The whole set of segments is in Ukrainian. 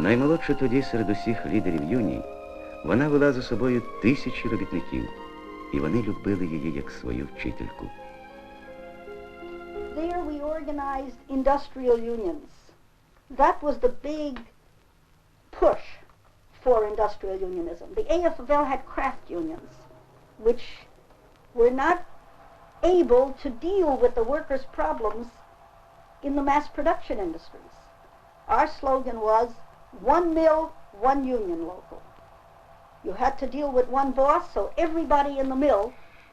Наймолодша тоді серед усіх лідерів юнії, вона вела за собою тисячі робітників, і вони любили її як свою вчительку. There we organized industrial unions. That was the big push for industrial unionism. The AFL had craft unions, which were not able to deal with the workers' problems in the mass production industries. Our slogan was one mill, one union local. You had to deal with one boss, so everybody in the mill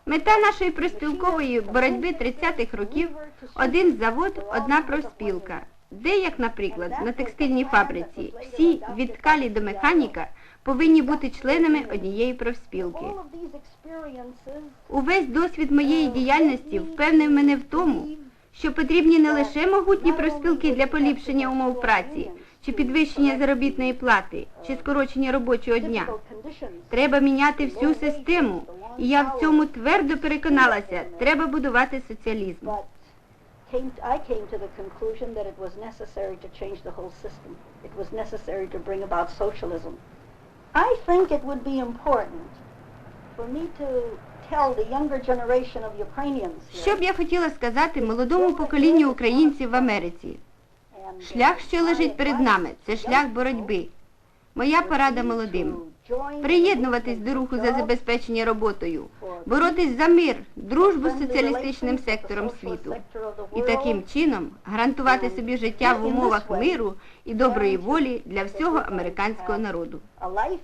Мета нашої профспілкової боротьби 30-х років один завод, одна профспілка. Де, як, наприклад, на текстильній фабриці, всі від ткалі до механіка повинні бути членами однієї профспілки. Увесь досвід моєї діяльності впевнив мене в тому, що потрібні не лише могутні профспілки для поліпшення умов праці, чи підвищення заробітної плати, чи скорочення робочого дня. Треба міняти всю систему. І я в цьому твердо переконалася. Треба будувати соціалізм. I came to the conclusion that it was necessary to change the whole system. It was necessary to bring about socialism. I think it would be important for me to tell the younger generation of Ukrainians Що б я хотіла сказати молодому поколінню українців в Америці? Шлях, що лежить перед нами, це шлях боротьби. Моя порада молодим. Приєднуватись до руху за забезпечення роботою, боротись за мир, дружбу з соціалістичним сектором світу. І таким чином гарантувати собі життя в умовах миру і доброї волі для всього американського народу. a life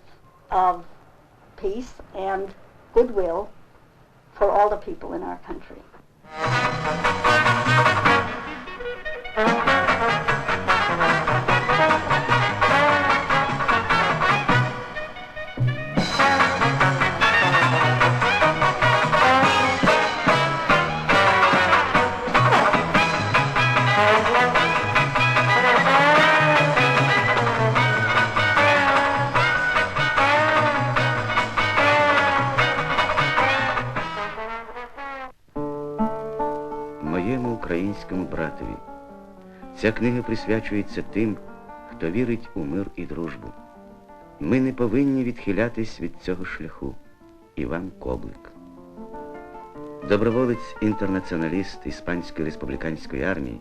Моєму українському братові. Ця книга присвячується тим, хто вірить у мир і дружбу. Ми не повинні відхилятись від цього шляху. Іван Коблик. Доброволець-інтернаціоналіст Іспанської республіканської армії.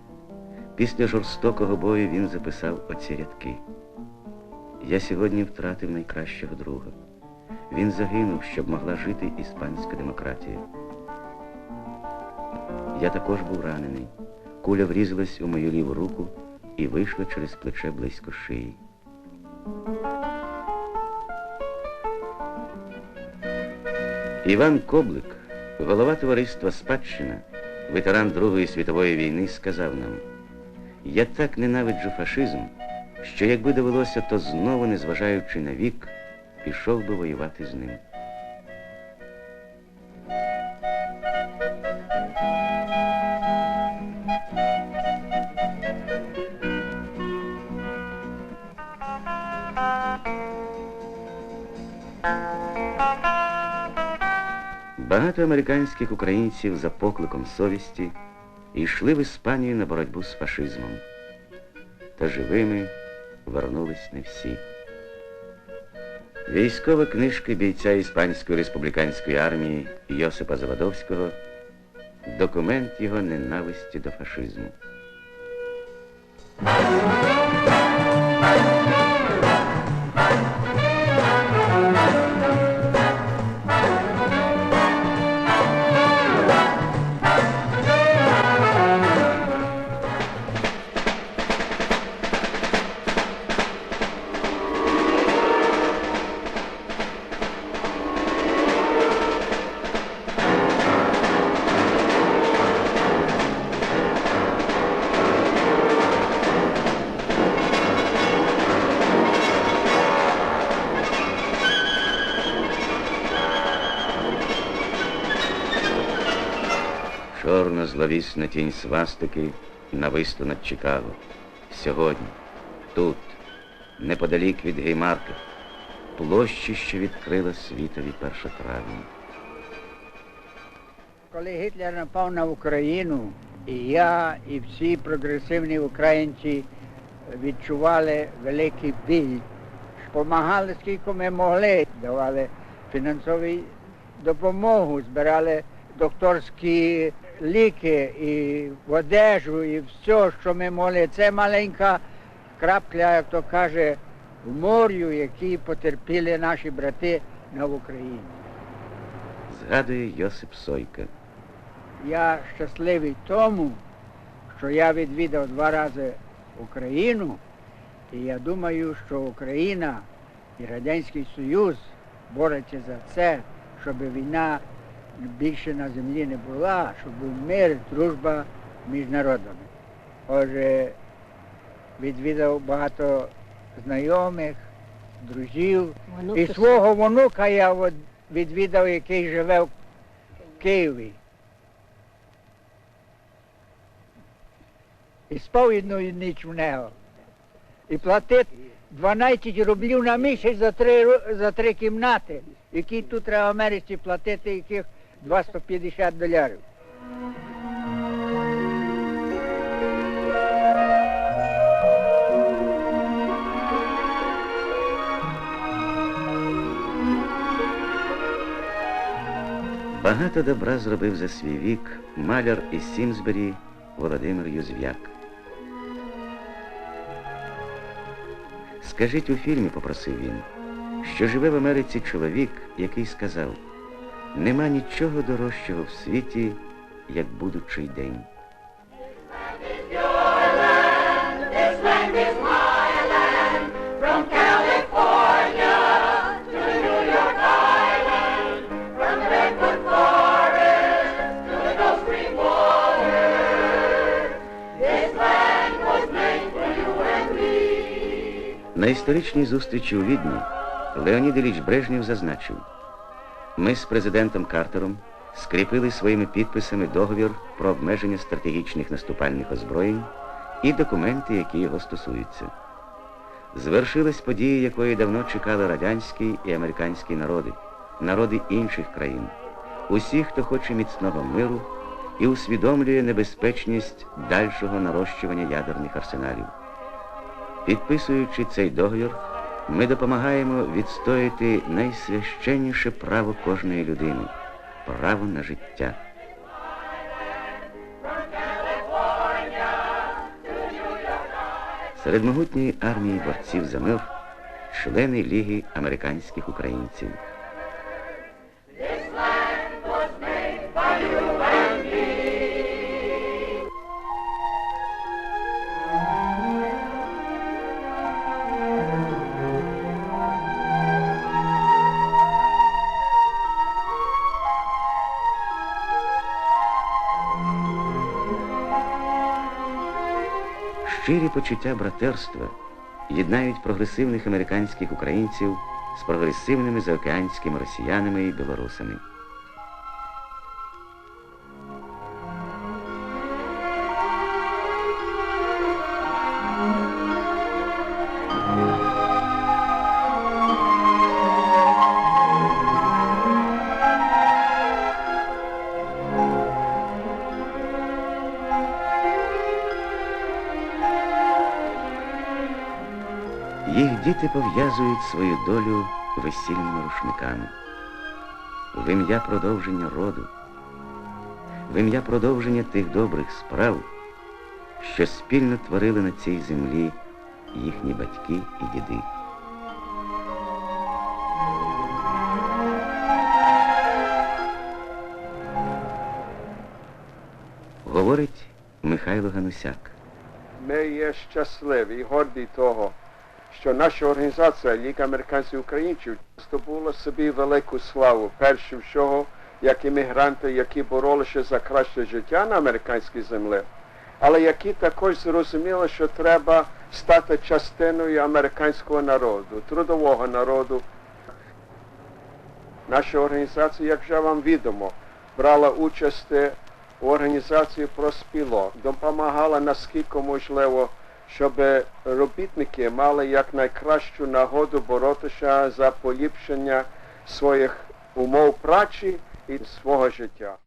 Після жорстокого бою він записав оці рядки. Я сьогодні втратив найкращого друга. Він загинув, щоб могла жити іспанська демократія. Я також був ранений. Куля врізалась у мою ліву руку і вийшла через плече близько шиї. Іван Коблик, голова товариства Спадщина, ветеран Другої світової війни, сказав нам, я так ненавиджу фашизм, що якби довелося, то знову, незважаючи на вік, пішов би воювати з ним. Багато американських українців за покликом совісті йшли в Іспанію на боротьбу з фашизмом. Та живими вернулись не всі. Військова книжка бійця Іспанської республіканської армії Йосипа Завадовського документ його ненависті до фашизму. Чорна зловісна тінь свастики нависла над Чикаго. Сьогодні, тут, неподалік від Геймарка, площі, що відкрила світові 1 травня. Коли Гітлер напав на Україну, і я, і всі прогресивні українці відчували великий біль. Помагали скільки ми могли, давали фінансову допомогу, збирали докторські ліки і в одежу, і все, що ми могли. Це маленька крапля, як то каже, в морю, які потерпіли наші брати на Україні. Згадує Йосип Сойка. Я щасливий тому, що я відвідав два рази Україну, і я думаю, що Україна і Радянський Союз борються за це, щоб війна більше на землі не була, щоб був мир, дружба між народами. Отже, відвідав багато знайомих, друзів. І свого внука я от відвідав, який живе в Києві. І спав одну ніч в нього. І платить 12 рублів на місяць за три, за три кімнати, які тут треба в Америці платити, яких 250 долярів. Багато добра зробив за свій вік маляр із Сімсбері Володимир Юзв'як. Скажіть у фільмі, попросив він, що живе в Америці чоловік, який сказав, нема нічого дорожчого в світі, як будучий день. На історичній зустрічі у Відні Леонід Іліч Брежнєв зазначив, ми з президентом Картером скріпили своїми підписами договір про обмеження стратегічних наступальних озброєнь і документи, які його стосуються. Звершилась подія, якої давно чекали радянський і американський народи, народи інших країн, усі, хто хоче міцного миру і усвідомлює небезпечність дальшого нарощування ядерних арсеналів. Підписуючи цей договір, ми допомагаємо відстояти найсвященніше право кожної людини право на життя. Серед могутньої армії борців за мир члени Ліги американських українців. Щирі почуття братерства єднають прогресивних американських українців з прогресивними заокеанськими росіянами і білорусами. Їх діти пов'язують свою долю весільними рушниками. В ім'я продовження роду, в ім'я продовження тих добрих справ, що спільно творили на цій землі їхні батьки і діди. Говорить Михайло Ганусяк. Ми є щасливі горді того, що наша організація Ліга американських українців здобула собі велику славу, перше всього, як іммігранти, які боролися за краще життя на американській землі, але які також зрозуміли, що треба стати частиною американського народу, трудового народу. Наша організація, як вже вам відомо, брала участь у організації проспілок, допомагала наскільки можливо, щоб робітники мали якнайкращу нагоду боротися за поліпшення своїх умов праці і свого життя.